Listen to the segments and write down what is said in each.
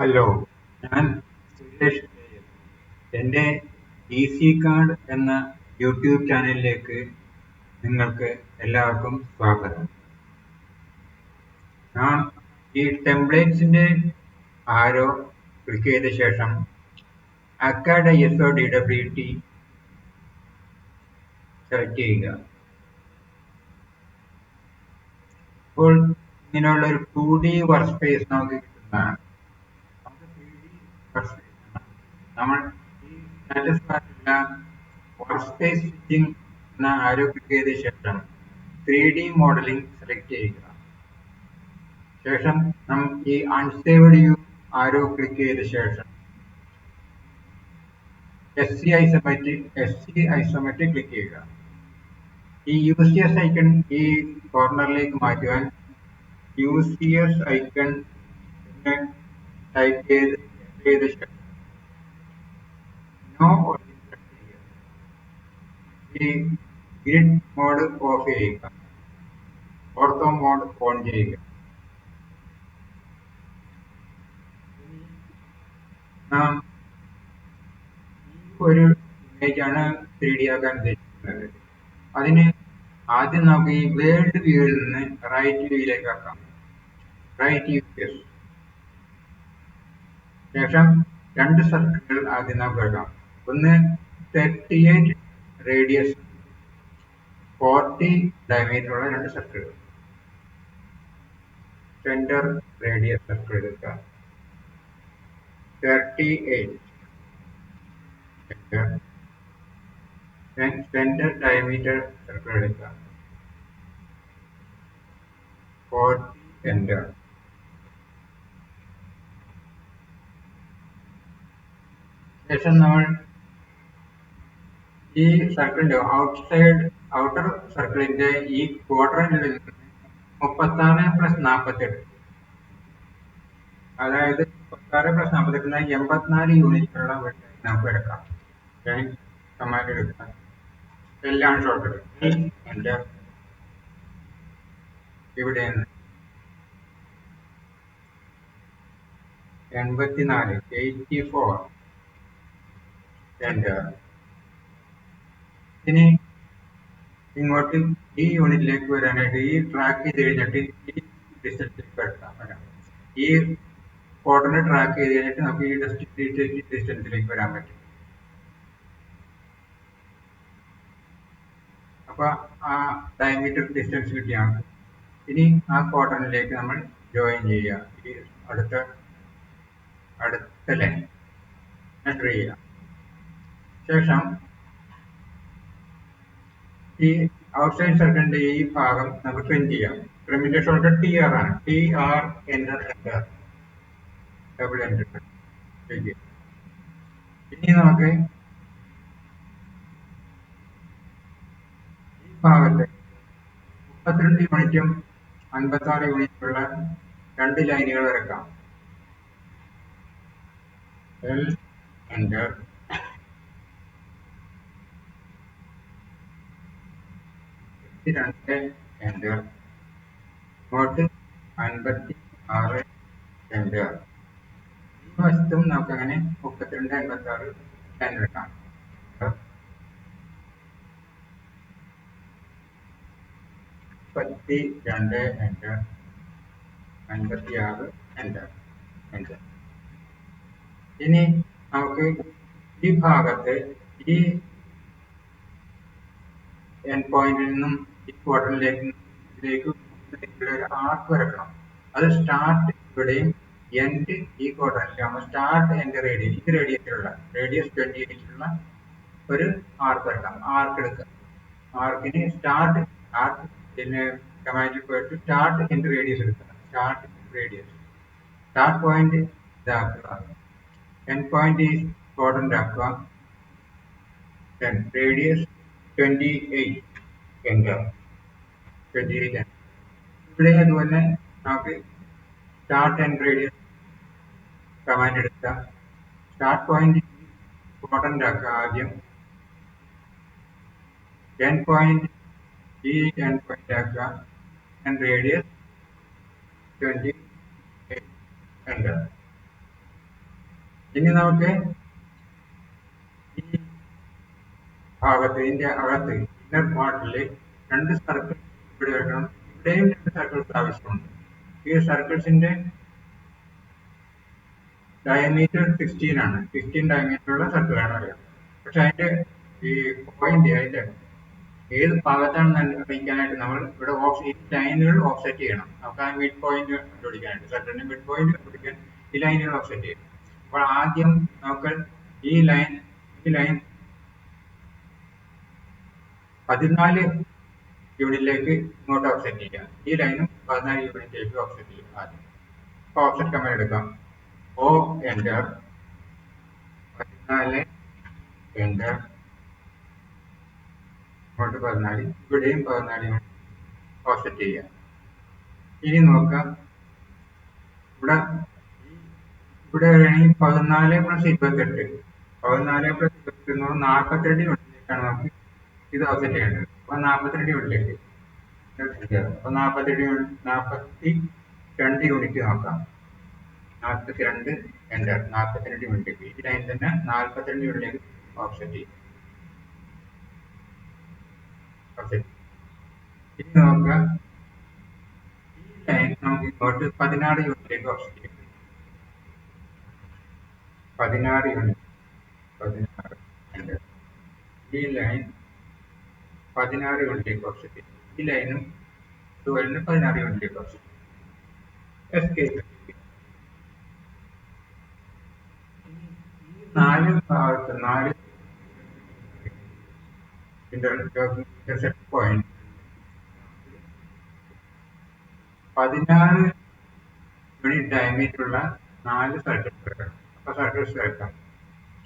Hello ഞാൻ സുരേഷ്. എന്റെ C card എന്ന യൂട്യൂബ് ചാനലിലേക്ക് നിങ്ങൾക്ക് എല്ലാവർക്കും സ്വാഗതം. ഞാൻ ഈ ടെംപ്ലേറ്റ്സിന്റെ ആരോ ക്ലിക്ക് ചെയ്ത ശേഷം acad S O D W T select ചെയ്യുക. അപ്പോൾ ഇങ്ങനെയുള്ള ഒരു ടു ഡി വർക്ക് സ്പേസ് നമുക്ക് കിട്ടുന്നതാണ് നമുക്ക് ത്രീ ഡി വർക്ക് സ്പേസ് നമ്മൾ ഈ ബാറിലുള്ള വർക്ക് സ്പേസ് സ്വിച്ചിങ് എന്ന ആരോ ചെയ്ത ശേഷം ത്രീ ഡി മോഡലിംഗ് സെലക്ട് ചെയ്യുക. ശേഷം നമുക്ക് ഈ അൺസേവ്ഡ് വ്യൂ ആരോ ക്ലിക്ക് ചെയ്ത ശേഷം S C isometric S C isometric click ചെയ്യുക. ഈ യു സി എസ് ഐക്കൺ ഈ കോർണറിലേക്ക് മാറ്റുവാൻ U C S icon type ചെയ്ത് ചെയ്ത ശേഷം here. The grid ഓഫ് ചെയ്യുക. ഓർത്തോ മോഡ് ഓൺ ചെയ്യുക. നാം ഒരു ഇമേജ് ആണ് ത്രീ ഡി ആക്കാൻ ഉദ്ദേശിക്കുന്നത്. അതിന് ആദ്യം നമുക്ക് ഈ വേൾഡ് വ്യൂവിൽ നിന്ന് റൈറ്റ് വ്യൂയിലേക്ക് ആക്കാം. റൈറ്റ് യു ശേഷം രണ്ട് സർക്കിളുകൾ ആദ്യം നാം എടുക്കാം ഒന്ന് thirty eight radius forty diameter ഉള്ള രണ്ട് സർക്കിളുകൾ സെന്റർ റേഡിയസ് സർക്കിൾ എടുക്കുക. Thirty eight centre diameter circle എടുക്കുക. ഫോർട്ടി സെന്റർ ശേഷം നമ്മൾ ഈ സർക്കിളിന്റെ ഔട്ട്സൈഡ് ഔട്ടർ സർക്കിളിന്റെ ഈ ക്വാഡ്രന്റിൽ നിന്ന് മുപ്പത്തി ആറ് പ്ലസ് നാൽപ്പത്തെട്ട് അതായത് മുപ്പത്തി ആറ് പ്ലസ് നാൽപ്പത്തെട്ട് എൺപത്തിനാല് യൂണിറ്റുള്ള നമുക്ക് എടുക്കാം. കമാൻഡ് എടുക്കാം. എല്ലാം ഷോർട്ട് എന്റെ ഇവിടെ നിന്ന് എൺപത്തിനാല് എയ്റ്റി ഫോർ എന്റെ ഇനി ഇങ്ങോട്ട് ഈ യൂണിറ്റിലേക്ക് വരാനായിട്ട് ഈ ട്രാക്ക് ചെയ്ത് കഴിഞ്ഞിട്ട് ഈ ഡിസ്റ്റൻസിലേക്ക് വരാം ഈ കോട്ടനെ ട്രാക്ക് ചെയ്ത് കഴിഞ്ഞിട്ട് നമുക്ക് ഈ ഡിസ്റ്റൻസിലേക്ക് വരാൻ പറ്റും. അപ്പൊ ആ ഡയമീറ്റർ ഡിസ്റ്റൻസ് കിട്ടിയാണ്. ഇനി ആ കോട്ടണിലേക്ക് നമ്മൾ ജോയിൻ ചെയ്യുക. ഈ അടുത്ത അടുത്ത ലൈൻ എന്റർ ചെയ്യുക. ശേഷം ഈ ഔട്ട്സൈഡ് സർക്കിളിന്റെ ഈ ഭാഗം നമുക്ക് ട്രിം ചെയ്യാം. ട്രിമിന്റെ ഷോർട്ട് ടി ആർ ആണ്. T R N enter double enter ഇനി നമുക്ക് ഈ ഭാഗത്ത് മുപ്പത്തിരണ്ട് യൂണിറ്റും അൻപത്തി ആറ് യൂണിറ്റുള്ള രണ്ട് ലൈനുകൾ വരക്കാം. എൽ എന്റർ രണ്ട് എന്റർ ഇങ്ങോട്ട് അൻപത്തി ആറ് എന്റർ ഈ വശത്തും നമുക്ക് അങ്ങനെ മുപ്പത്തിരണ്ട് അൻപത്തി ആറ് ലൈൻ എടുക്കാം മുപ്പത്തി രണ്ട് എന്റർ അൻപത്തി ആറ് എന്റർ എന്റർ ഇനി നമുക്ക് ഈ ഭാഗത്ത് ഈ എൻ പോയിന്റിൽ നിന്നും ഈ ക്വാർട്ടറിലേക്ക് ഇതിലേക്ക് ഒരു ആർക്ക് വരക്കണം. അത് സ്റ്റാർട്ട് ഇവിടെയും എൻഡ് ഈ ക്വാർട്ടറിലാകുമ്പോൾ സ്റ്റാർട്ട് എൻഡ് റേഡിയസ് ഈ റേഡിയസിലുള്ള റേഡിയസ് ട്വന്റി എയ്റ്റിലുള്ള ഒരു ആർക്ക് വരക്കാം ആർക്ക് എടുക്കുക. ആർക്കിന് സ്റ്റാർട്ട് ആർക്ക് പിന്നെ കമാൻഡിൽ പോയിട്ട് സ്റ്റാർട്ട് എൻഡ് റേഡിയസ് എടുക്കുക. സ്റ്റാർട്ട് റേഡിയസ് സ്റ്റാർട്ട് പോയിന്റ് ഇതാക്കുക. എൻ പോയിന്റ് ക്വാഡ്രന്റ് ആക്കുക. Then radius 28 enter 28 enter ഇവിടെ അതുപോലെ നമുക്ക് സ്റ്റാർട്ട് ആൻഡ് റേഡിയസ് കമാൻഡ് എടുക്കുക സ്റ്റാർട്ട് പോയിന്റ് ക്വാഡ്രന്റ് ആക്കുക ആദ്യം. ടെൻ പോയിന്റ് ഈ ടെൻ പോയിന്റ് ആക്കുക. ആൻഡ് റേഡിയസ് ട്വന്റി enter ഇനി നമുക്ക് ഈ ഭാഗത്ത് ഇതിന്റെ അകത്ത് ഇന്നർ പാർട്ടിൽ രണ്ട് സർക്കിൾ ഇവിടെ വെക്കണം. ഇവിടെയും രണ്ട് സർക്കിൾസ് ആവശ്യമുണ്ട്. ഈ സർക്കിൾസിന്റെ ഡയമീറ്റർ സിക്സ്റ്റീൻ ആണ്. സിക്സ്റ്റീൻ ഡയമീറ്റർ ഉള്ള സർക്കിളാണ് അറിയാം. പക്ഷെ അതിന്റെ ഈ പോയിന്റ് അതിന്റെ ഏത് ഭാഗത്താണെന്ന് അറിയിക്കാനായിട്ട് നമ്മൾ ഇവിടെ ഈ ലൈനുകൾ ഓഫ്സെറ്റ് ചെയ്യണം. നമുക്ക് ആ മിഡ് പോയിന്റ് കണ്ടുപിടിക്കാനായിട്ട് സർക്കിളിന്റെ മിഡ് പോയിന്റ് കണ്ടുപിടിക്കാൻ ഈ ലൈനുകൾ ഓഫ്സെറ്റ് ചെയ്യണം. അപ്പോൾ ആദ്യം നമുക്ക് ഈ ലൈൻ ഈ ലൈൻ പതിനാല് യൂണിറ്റിലേക്ക് ഇങ്ങോട്ട് ഓഫ്സെറ്റ് ചെയ്യുക. ഈ ലൈനും പതിനാല് യൂണിറ്റിലേക്ക് ഓഫ്സെറ്റ് ചെയ്യുക ആദ്യം. അപ്പോൾ ഓഫ്സെറ്റ് കമാൻഡ് എടുക്കാം. ഓ എന്റർ പതിനാല് എന്റർ ഇങ്ങോട്ട് പതിനാല് ഇവിടെയും പതിനാല് യൂണിറ്റ് ഓഫ്സെറ്റ് ചെയ്യുക. ഇനി നോക്കാം. ഇവിടെ ഇവിടെ വരികയാണെങ്കിൽ പതിനാല് പ്ലസ് ഇരുപത്തെട്ട്. പതിനാല് പ്ലസ് ഇരുപത്തി നാൽപ്പത്തെട്ട് യൂണിറ്റിലേക്കാണ് നമുക്ക് ഇത് ഓഫ്സെറ്റ് ചെയ്യേണ്ടത് അപ്പൊ നാൽപ്പത്തിരണ്ട് യൂണിറ്റിലേക്ക് അപ്പൊ യൂണിറ്റ് നാൽപ്പത്തി രണ്ട് യൂണിറ്റ് നോക്കാം. നാൽപ്പത്തി രണ്ട് എന്റർ നാൽപ്പത്തിരണ്ട് യൂണിറ്റ് ഈ ലൈൻ തന്നെ നാൽപ്പത്തിരണ്ട് യൂണിറ്റിലേക്ക് ഓഫ്സെറ്റ് ചെയ്യും. ഇനി നോക്കാം ഈ ലൈൻ നമുക്ക് ഇങ്ങോട്ട് പതിനാറ് യൂണിറ്റിലേക്ക് ഓപ്ഷൻ ചെയ്യും. പതിനാറ് യൂണിറ്റ് പതിനാറ്. ഈ ലൈൻ പതിനാറ് യൂണിറ്റ് ചെയ്യും ഈ ലൈനും ട്വൽവിന് പതിനാറ് യൂണിറ്റ് ചെയ്യും എസ്കേപ്പ് നാല് ഭാഗത്ത് നാല് ഇന്റർസെക്ട് പോയിന്റ് പതിനാറ് യൂണിറ്റ് ഡയമീറ്റർ ഉള്ള നാല് സർക്കിൾ അപ്പൊ സർക്കിൾസ് വരക്കാം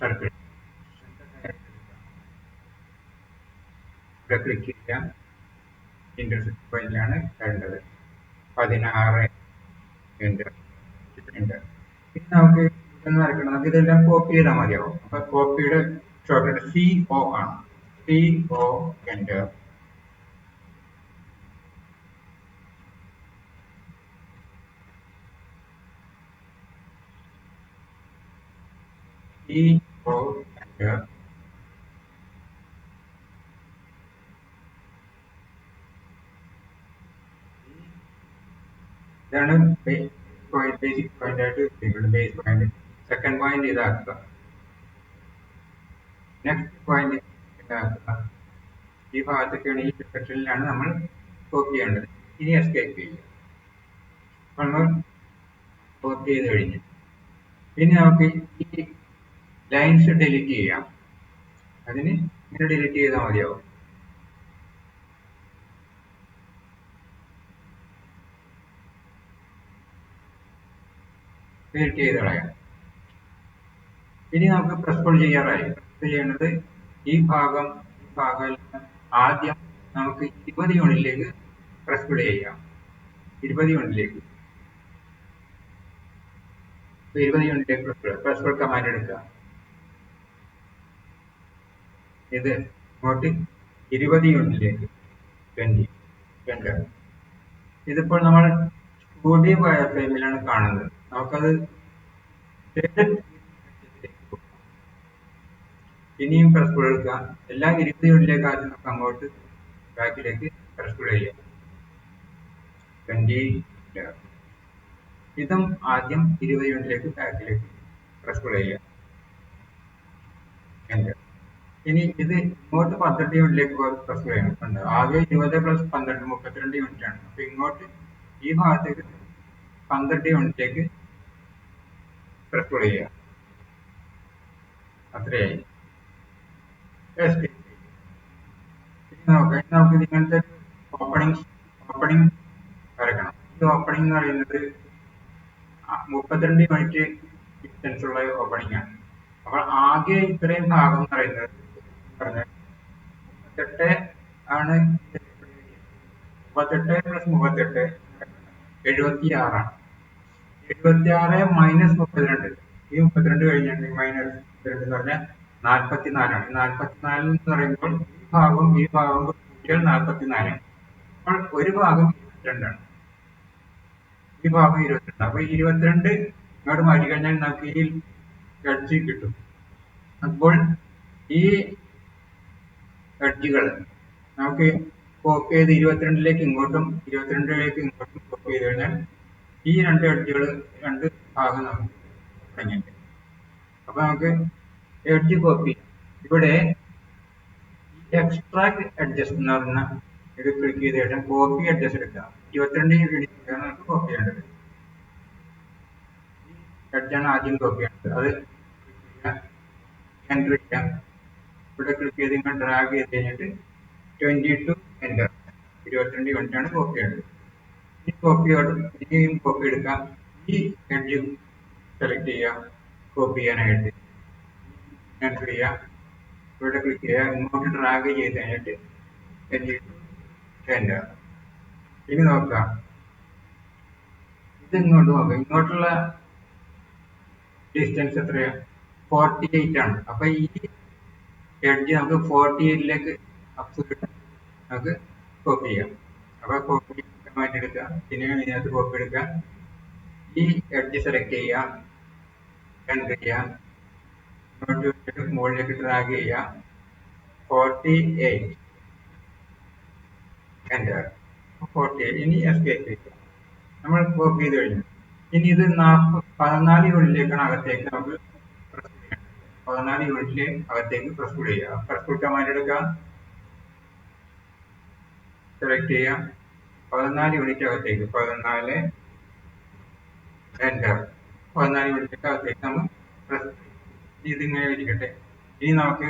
സർക്കിൾ ക്ലിക്ക് ചെയ്യാം ഇന്റർസെക്ട് പോയിന്റിലാണ് വേണ്ടത് പതിനാറ് എന്റർ പിന്നെ നമുക്ക് ഇതൊന്നും വരയ്ക്കണം. നമുക്ക് ഇതെല്ലാം കോപ്പി ചെയ്താൽ മതിയാവും. അപ്പൊ കോപ്പിയുടെ ഷോർട്ട് സി ഒ ആണ്. C O enter C O enter ഇതാണ് പോയിന്റ് ബേസിക് പോയിന്റ് ആയിട്ട് എടുത്തിരിക്കുന്നത് ബേസ് പോയിന്റ് സെക്കൻഡ് പോയിന്റ് ഇതാക്കുക. നെക്സ്റ്റ് പോയിന്റ് ഇതാക്കുക. ഈ ഭാഗത്തൊക്കെയാണ് ഈ സെക്ഷനിലാണ് നമ്മൾ കോപ്പി ചെയ്യേണ്ടത്. ഇനി എസ്കേപ്പ് ചെയ്യുക. നമ്മൾ കോപ്പി ചെയ്ത് കഴിഞ്ഞു. പിന്നെ നമുക്ക് ഈ ലൈൻസ് ഡിലീറ്റ് ചെയ്യാം. അതിന് ഇങ്ങനെ ഡിലീറ്റ് ചെയ്താൽ മതിയാവും. ഡിലീറ്റ് ചെയ്ത് കളയാം. ഇനി നമുക്ക് പ്രസ് കോൾ ചെയ്യാറായി. ചെയ്യേണ്ടത് ഈ ഭാഗം ഈ ഭാഗം ആദ്യം നമുക്ക് ഇരുപത് യൂണിറ്റിലേക്ക് പ്രസ് കോൾ ചെയ്യാം. ഇരുപത് യൂണിറ്റിലേക്ക്. ഇരുപത് യൂണിറ്റിലേക്ക് പ്രസ് കോൾ കമാൻഡ് എടുക്കുക. ഇത് ഇങ്ങോട്ട് ഇരുപത് യൂണിറ്റിലേക്ക് ട്വന്റി ട്വന്റി ഇതിപ്പോൾ നമ്മൾ സ്റ്റുഡിയോ വയർ ഫ്രെയിമിലാണ് കാണുന്നത്. നമുക്കത് ഇനിയും പ്രസ് കോൾ എടുക്കാം. എല്ലാ ഇരുപത് യൂണിറ്റിലേക്ക് ആദ്യം നമുക്ക് അങ്ങോട്ട് ബാക്കിലേക്ക് പ്രസ് കോൾ ചെയ്യാം ട്വന്റി ഇതും ആദ്യം ഇരുപത് യൂണിറ്റിലേക്ക് ബാക്കിലേക്ക് പ്രസ് കോൾ ചെയ്യാം ഇനി ഇത് ഇങ്ങോട്ട് പന്ത്രണ്ട് യൂണിറ്റിലേക്ക് പ്രസ് ചെയ്യണം ഉണ്ട്. ആകെ ഇരുപത് പ്ലസ് പന്ത്രണ്ട് മുപ്പത്തിരണ്ട് യൂണിറ്റ് ആണ് അപ്പൊ ഇങ്ങോട്ട് ഈ ഭാഗത്തേക്ക് പന്ത്രണ്ട് യൂണിറ്റിലേക്ക് ചെയ്യുക അത്രയായി. നമുക്ക് ഇങ്ങനത്തെ ഓപ്പണിംഗ് ഓപ്പണിംഗ് വരക്കണം. ഈ ഓപ്പണിംഗ് എന്ന് പറയുന്നത് മുപ്പത്തിരണ്ട് യൂണിറ്റ് ഡിസ്റ്റൻസ് ഉള്ള ഓപ്പണിംഗ് ആണ്. അപ്പോൾ ആകെ ഇത്രയും ഭാഗം എന്ന് പറയുന്നത് മുപ്പത്തെട്ട് ആണ്. മുപ്പത്തെട്ട് പ്ലസ് മുപ്പത്തെട്ട് എഴുപത്തി ആറാണ് എഴുപത്തി ആറ് മൈനസ് മുപ്പത്തിരണ്ട്. ഈ മുപ്പത്തിരണ്ട് കഴിഞ്ഞിട്ട് മൈനസ് മുപ്പത്തിരണ്ട് എന്ന് പറഞ്ഞാൽ നാൽപ്പത്തിനാലാണ് നാൽപ്പത്തിനാല് എന്ന് പറയുമ്പോൾ ഈ ഭാഗവും ഈ ഭാഗവും കൂട്ടിയാൽ നാൽപ്പത്തിനാലാണ് അപ്പോൾ ഒരു ഭാഗം ഇരുപത്തിരണ്ടാണ്. ഈ ഭാഗം ഇരുപത്തിരണ്ട്. അപ്പൊ ഇരുപത്തിരണ്ട് ഇങ്ങോട്ട് മാറ്റി കഴിഞ്ഞാൽ നമുക്ക് ഈ എഡ്ജ് കിട്ടും. അപ്പോൾ ഈ എഡ്ജുകൾ നമുക്ക് കോപ്പി ചെയ്ത് ഇരുപത്തിരണ്ടിലേക്ക് ഇങ്ങോട്ടും ഇരുപത്തിരണ്ടിലേക്ക് ഇങ്ങോട്ടും കോപ്പി ചെയ്ത് കഴിഞ്ഞാൽ ഈ രണ്ട് എഡ്ജുകൾ രണ്ട് ഭാഗം നമുക്ക് തുടങ്ങിയിട്ട്. അപ്പൊ നമുക്ക് എഡ്ജ് കോപ്പി ഇവിടെ എക്സ്ട്രാക്ട് അഡ്ജസ്റ്റ് എന്ന് പറഞ്ഞ ഇത് ക്ലിക്ക് ചെയ്ത ശേഷം കോപ്പി അഡ്ജസ്റ്റ് എടുക്കുക. ഇരുപത്തിരണ്ട് ഇടിക്കുകയാണ് നമുക്ക് കോപ്പി ചെയ്യേണ്ടത്. എഡ്ജാണ് ആദ്യം കോപ്പി ചെയ്യേണ്ടത്. അത് ചെയ്യാം ഇവിടെ ക്ലിക്ക് ചെയ്ത് ഡ്രാഗ് ചെയ്ത് കഴിഞ്ഞിട്ട് ട്വന്റി ടു എന്റർ ഇരുപത്തിരണ്ട് യൂണിറ്റ് ആണ് കോപ്പി ചെയ്യേണ്ടത്. ഈ കോപ്പി ഇനിയും കോപ്പി എടുക്കാം. ഈ എഡ്ജ് സെലക്ട് ചെയ്യാം കോപ്പി ചെയ്യാനായിട്ട് എന്റർ ചെയ്യാം. ഇവിടെ ക്ലിക്ക് ചെയ്യുക. ഇങ്ങോട്ട് ഡ്രാഗ് ചെയ്ത് കഴിഞ്ഞിട്ട് എന്റെ ഇനി നോക്കാം ഇത് ഇങ്ങോട്ട് നോക്കാം. ഇങ്ങോട്ടുള്ള ഡിസ്റ്റൻസ് എത്രയാ? ഫോർട്ടി എയ്റ്റ് ആണ്. അപ്പൊ ഈ എഡ്ജ് നമുക്ക് ഫോർട്ടി എയ്റ്റിലേക്ക് നമുക്ക് കോപ്പി ചെയ്യാം. അപ്പൊ കോപ്പി കമാൻഡ് എടുക്കുക. പിന്നെ ഇതിനകത്ത് കോപ്പി എടുക്കുക. ഈ എഡ്ജ് സെലക്ട് ചെയ്യുക. എന്റർ ചെയ്യുക. മുകളിലേക്ക് ഡ്രാഗ് ചെയ്യുക. Forty eight enter forty eight ഇനി എസ്കേപ്പ് ചെയ്യുക. നമ്മൾ കോപ്പി ചെയ്ത് കഴിഞ്ഞു. ഇനി ഇത് നാൽപ്പത് പതിനാല് യൂണിറ്റിലേക്കാണ് അകത്തേക്ക് നമുക്ക് പതിനാല് യൂണിറ്റിലെ അകത്തേക്ക് പ്രസ് ചെയ്യുക. പ്രസ് കമാൻഡ് എടുക്കുക. സെലക്ട് ചെയ്യാം പതിനാല് യൂണിറ്റ് അകത്തേക്ക്. പതിനാല് എന്റർ പതിനാല് യൂണിറ്റ് അകത്തേക്ക് നമ്മൾ ഇതിങ്ങനെ ഇരിക്കട്ടെ. ഇനി നമുക്ക്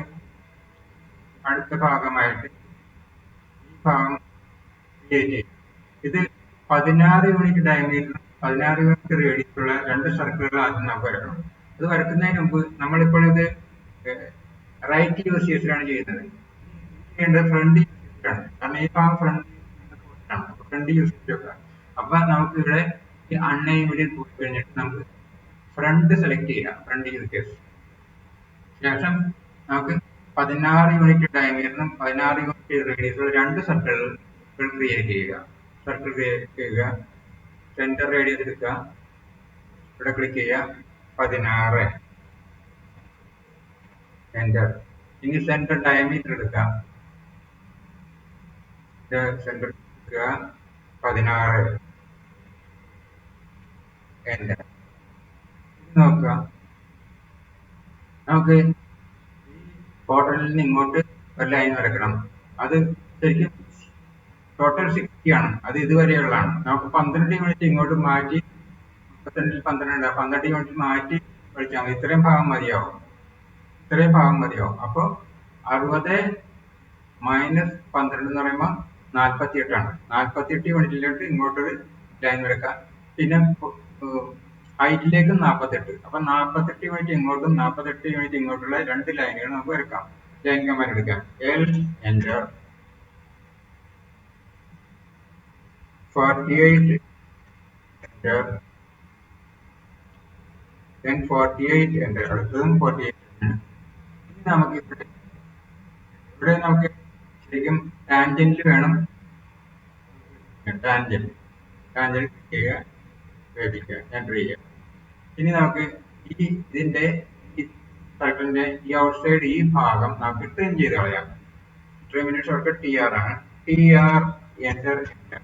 അടുത്ത ഭാഗമായിട്ട് ഈ ഭാഗം ക്രിയേറ്റ് ചെയ്യും. ഇത് പതിനാറ് യൂണിറ്റ് ഡയമീറ്റർ പതിനാറ് യൂണിറ്റ് റേഡിയസ് ഉള്ള രണ്ട് സർക്കിളുകൾ ആദ്യം നമുക്ക് വരക്കണം. അത് വരക്കുന്നതിന് മുമ്പ് നമ്മളിപ്പോൾ ഇത് റൈറ്റ് യൂസ് ചെയ്തിട്ടാണ് ചെയ്യുന്നത്. ഫ്രണ്ട് യൂസ് ചെയ്തിട്ടാണ് കാരണം ഈ ഭാഗം ഫ്രണ്ട് ആണ് ഫ്രണ്ട് യൂസ് ചെയ്തിട്ട് അപ്പൊ നമുക്ക് ഇവിടെ ഈ അൺഎയിമിഡിൽ പോയി കഴിഞ്ഞിട്ട് നമുക്ക് ഫ്രണ്ട് സെലക്ട് ചെയ്യാം. ഫ്രണ്ട് കേസ് ശേഷം നമുക്ക് പതിനാറ് യൂണിറ്റ് ഡയമീറ്ററും പതിനാറ് യൂണിറ്റ് റേഡിയസ് രണ്ട് സർക്കിളുകൾ ക്രിയേറ്റ് ചെയ്യുക. സർക്കിൾ ക്രിയേറ്റ് ചെയ്യുക. സെന്റർ റേഡിയസ് എടുക്കുക. ഇവിടെ ക്ലിക്ക് ചെയ്യുക. പതിനാറ്. സെന്റർ ഇനി സെന്റർ ഡയമീറ്റർ എടുക്കുക സെന്റർ എടുക്കുക. പതിനാറ്. എന്റർ നോക്കുക. നമുക്ക് ടോട്ടലിൽ നിന്ന് ഇങ്ങോട്ട് ഒരു ലൈൻ വരക്കണം. അത് ശരിക്കും ടോട്ടൽ സിക്സ്റ്റി ആണ്. അത് ഇതുവരെയുള്ളതാണ്. നമുക്ക് പന്ത്രണ്ട് യൂണിറ്റ് ഇങ്ങോട്ട് മാറ്റി മുപ്പത്തിരണ്ടിൽ പന്ത്രണ്ട്. പന്ത്രണ്ട് യൂണിറ്റ് മാറ്റി വിളിച്ചാൽ മതി. ഇത്രയും ഭാഗം മതിയാവും. ഇത്രയും ഭാഗം മതിയാവും. അപ്പോൾ അറുപത് മൈനസ് പന്ത്രണ്ട് എന്ന് പറയുമ്പോൾ നാൽപ്പത്തി എട്ടാണ് നാൽപ്പത്തി എട്ട് യൂണിറ്റിലോട്ട് ഇങ്ങോട്ടൊരു ലൈൻ വരക്കാം പിന്നെ ഹൈറ്റിലേക്ക് നാൽപ്പത്തെട്ട് അപ്പൊ നാൽപ്പത്തെട്ട് യൂണിറ്റ് ഇങ്ങോട്ടും നാൽപ്പത്തെട്ട് യൂണിറ്റ് ഇങ്ങോട്ടുള്ള രണ്ട് ലൈനുകൾ നമുക്ക് വരക്കാം ലൈൻ കമാൻഡ് എടുക്കാം. L enter forty eight enter then 48 enter അടുത്തതും 48 ആണ്. ഇനി നമുക്ക് ഇവിടെ ഇവിടെ നമുക്ക് ശരിക്കും ടാൻജന്റിൽ വേണം. ടാൻജന്റ്. ടാൻജന്റ് ചെയ്യുക വേദിക്കുക എന്റർ ചെയ്യുക. ഇനി നമുക്ക് ഈ ഇതിന്റെ ഈ സർക്കിളിന്റെ ഈ ഔട്ട്സൈഡ് ഈ ഭാഗം നമുക്ക് ട്രിം ചെയ്ത് കളയാം. ട്രിമിന്റെ ഷോർട്ട് ടി ആർ ആണ്. ടി ആർ എന്റർ ചെയ്ത്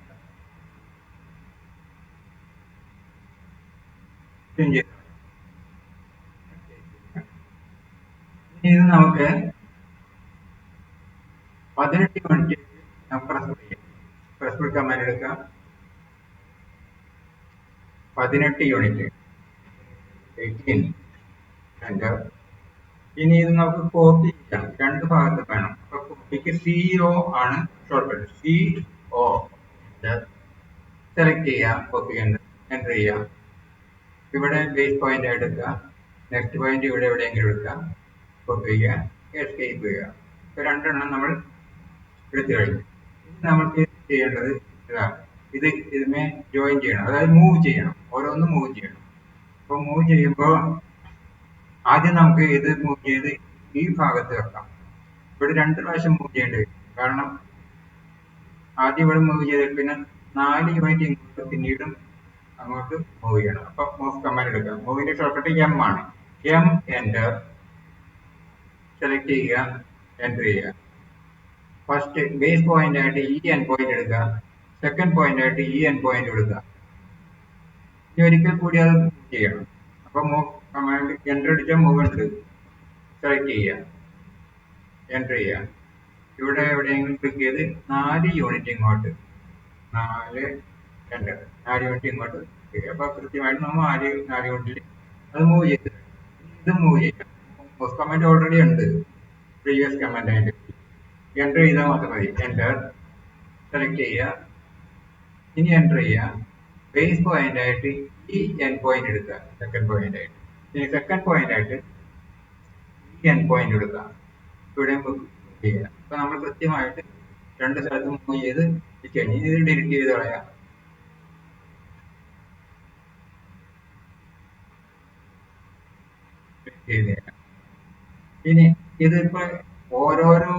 ഇത് നമുക്ക് പതിനെട്ട് unit press press press command എടുക്കാം. പതിനെട്ട് യൂണിറ്റ് ഇനി ഇത് നമുക്ക് കോപ്പി ചെയ്യാം. രണ്ട് ഭാഗത്ത് വേണം. അപ്പൊ കോപ്പിക്ക് സി ഒ ആണ് ഷോർട്ട് സി ഒ സെലക്ട് ചെയ്യാം. കോപ്പി എന്റർ ചെയ്യാം. ഇവിടെ ബേസ് പോയിന്റ് എടുക്കുക. നെക്സ്റ്റ് പോയിന്റ് ഇവിടെ എവിടെയെങ്കിലും എടുക്കുക. കോപ്പി ചെയ്യുക. എസ്കേപ്പ് ചെയ്യുക. ഇപ്പൊ രണ്ടെണ്ണം നമ്മൾ എടുത്തു കഴിഞ്ഞു നമുക്ക് ചെയ്യേണ്ടത് ഇത് ഇതിനെ ജോയിൻ ചെയ്യണം. അതായത് മൂവ് ചെയ്യണം. ഓരോന്നും മൂവ് ചെയ്യണം. അപ്പൊ മൂവ് ചെയ്യുമ്പോൾ ആദ്യം നമുക്ക് ഇത് മൂവ് ചെയ്ത് ഈ ഭാഗത്ത് വെക്കാം. ഇവിടെ രണ്ട് പ്രാവശ്യം മൂവ് ചെയ്യേണ്ടി വരും. കാരണം ആദ്യം ഇവിടെ മൂവ് ചെയ്തിട്ട് പിന്നെ നാല് യൂണിറ്റ് ഇങ്ങോട്ട് പിന്നീടും അങ്ങോട്ട് മൂവ് ചെയ്യണം. അപ്പൊ മൂവ് കമാൻഡ് എടുക്കാം. മൂവിന്റെ ഷോർട്ട് എം ആണ്. എം എന്റർ സെലക്ട് ചെയ്യുക. എന്റർ ചെയ്യുക. ഫസ്റ്റ് ബേസ് പോയിന്റ് ആയിട്ട് ഈ എൻ പോയിന്റ് എടുക്കുക. സെക്കൻഡ് പോയിന്റ് ആയിട്ട് ഈ എൻ പോയിന്റ് എടുക്കുക ഇനി ഒരിക്കൽ കൂടി അത് ചെയ്യണം. അപ്പൊ കമാൻഡ് എന്റർ അടിച്ച മൂവ്മെന്റ് സെലക്ട് ചെയ്യുക. എന്റർ ചെയ്യുക. ഇവിടെ എവിടെയെങ്കിലും ക്ലിക്ക് ചെയ്ത് നാല് യൂണിറ്റ് ഇങ്ങോട്ട്. നാല് രണ്ട്. നാല് യൂണിറ്റ് ഇങ്ങോട്ട് അപ്പോൾ അപ്പൊ കൃത്യമായിട്ട് നമ്മൾ നാല് നാല് യൂണിറ്റിൽ അത് മൂവ് ചെയ്ത് ഇത് മൂവ് ചെയ്യാം കമാൻഡ് ഓൾറെഡി ഉണ്ട്. പ്രീവിയസ് കമാൻഡ് ആയിട്ട്. എന്റർ ചെയ്താൽ മാത്രം മതി. എന്റർ സെലക്ട് ചെയ്യുക. ഇനി എന്റർ ചെയ്യുക. ബേസ് പോയിന്റ് ആയിട്ട് ഈ എൻ പോയിന്റ് എടുക്കുക. സെക്കൻഡ് പോയിന്റ് ആയിട്ട്. ഇനി സെക്കൻഡ് പോയിന്റ് ആയിട്ട് ഈ എൻ പോയിന്റ് എടുക്കുക. ഇവിടെ ചെയ്യുക അപ്പൊ നമ്മൾ കൃത്യമായിട്ട് രണ്ട് സ്ഥലത്ത് മൂവ് ചെയ്ത് കഴിഞ്ഞ് ഇത് ഡിലിറ്റ് ചെയ്ത് കളയാം. ഇനി ഇതിപ്പോ ഓരോരോ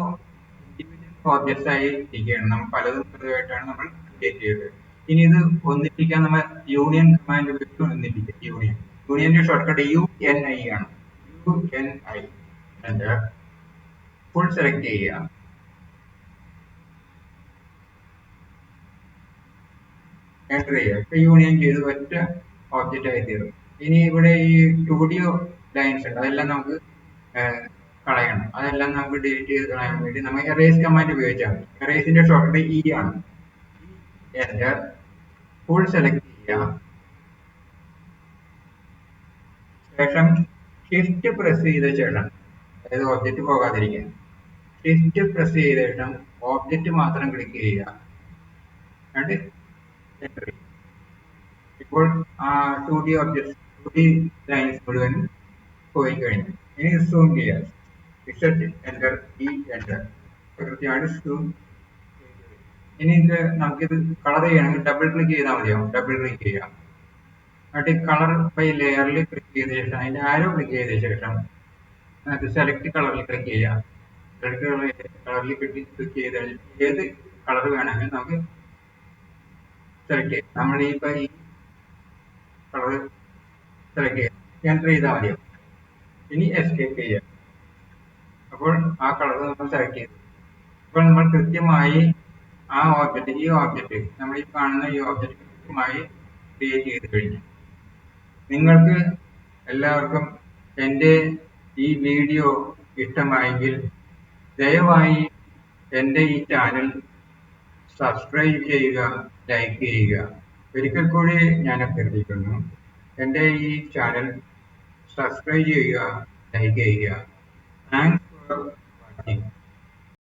ഓബ്ജക്ട്സ് ആയി ഇരിക്കുകയാണ്. നമ്മൾ പലതും പലതുമായിട്ടാണ് നമ്മൾ ക്രിയേറ്റ് ചെയ്തത്. ഇനി ഇത് ഒന്നിപ്പിക്കാൻ നമ്മൾ യൂണിയൻ കമാൻഡ് ഉപയോഗിച്ച് ഒന്നിപ്പിക്കുക യൂണിയൻ യൂണിയന്റെ short cut U N I ആണ്. U N I full select ചെയ്യുക. എന്റർ ചെയ്യുക. ഇപ്പൊ യൂണിയൻ ചെയ്ത് ഒറ്റ ഓബ്ജക്റ്റ് ആയി തീർന്നു ഇനി ഇവിടെ ഈ ടൂഡിയോ ലൈൻസ് ഉണ്ട് അതെല്ലാം നമുക്ക് കളയണം. അതെല്ലാം നമുക്ക് ഡിലീറ്റ് ചെയ്ത് കളയാൻ വേണ്ടി നമുക്ക് എറേസ് കമാൻഡ് ഉപയോഗിച്ചാൽ മതി. എറേസിന്റെ ഷോർട്ട് ഇ ആണ്. എന്റർ ഫുൾ സെലക്ട് ചെയ്യുക. ശേഷം ഷിഫ്റ്റ് പ്രസ് ചെയ്ത ശേഷം അതായത് ഒബ്ജക്റ്റ് പോകാതിരിക്കാൻ ഷിഫ്റ്റ് പ്രസ് ചെയ്ത ശേഷം ഓബ്ജക്റ്റ് മാത്രം ക്ലിക്ക് ചെയ്യുക. എന്നിട്ട് ചെയ്യുക. ഇപ്പോൾ two D object two D lines മുഴുവൻ പോയി കഴിഞ്ഞു ഇനി സൂം ചെയ്യുക ഫിക്സഡ് എന്റർ ഇ എന്റർ കൃത്യമായിട്ട് സൂം ഇനി ഇത് നമുക്കിത് കളർ ചെയ്യണമെങ്കിൽ ഡബിൾ ക്ലിക്ക് ചെയ്താൽ മതിയാവും. ഡബിൾ ക്ലിക്ക് ചെയ്യാം. എന്നിട്ട് കളർ ബൈ ലെയറിൽ ക്ലിക്ക് ചെയ്ത ശേഷം അതിന്റെ ആരോ ക്ലിക്ക് ചെയ്ത ശേഷം നമുക്ക് സെലക്ട് കളറിൽ ക്ലിക്ക് ചെയ്യാം. സെലക്ട് കളറിൽ ക്ലിക്ക് ചെയ്ത് ഏത് കളർ വേണമെങ്കിലും നമുക്ക് സെലക്ട് ചെയ്യാം. നമ്മൾ ഈ ഈ കളർ സെലക്ട് ചെയ്യാം. എന്റർ ചെയ്താൽ മതിയാവും. ഇനി എസ്കേപ്പ് ചെയ്യാം. അപ്പോൾ ആ കളർ നമ്മൾ സെലക്ട് ചെയ്തു. അപ്പോൾ നമ്മൾ കൃത്യമായി ആ ഓബ്ജക്റ്റ് ഈ ഓബ്ജക്റ്റ് നമ്മൾ ഈ കാണുന്ന ഈ ഓബ്ജക്റ്റ് കൃത്യമായി ക്രിയേറ്റ് ചെയ്ത് കഴിഞ്ഞു. നിങ്ങൾക്ക് എല്ലാവർക്കും എന്റെ ഈ വീഡിയോ ഇഷ്ടമായെങ്കിൽ ദയവായി എന്റെ ഈ ചാനൽ സബ്സ്ക്രൈബ് ചെയ്യുക ലൈക്ക് ചെയ്യുക. ഒരിക്കൽ കൂടി ഞാൻ അഭ്യർത്ഥിക്കുന്നു എന്റെ ഈ ചാനൽ സബ്സ്ക്രൈബ് ചെയ്യുക ലൈക്ക് ചെയ്യുക. Thanks Thank you.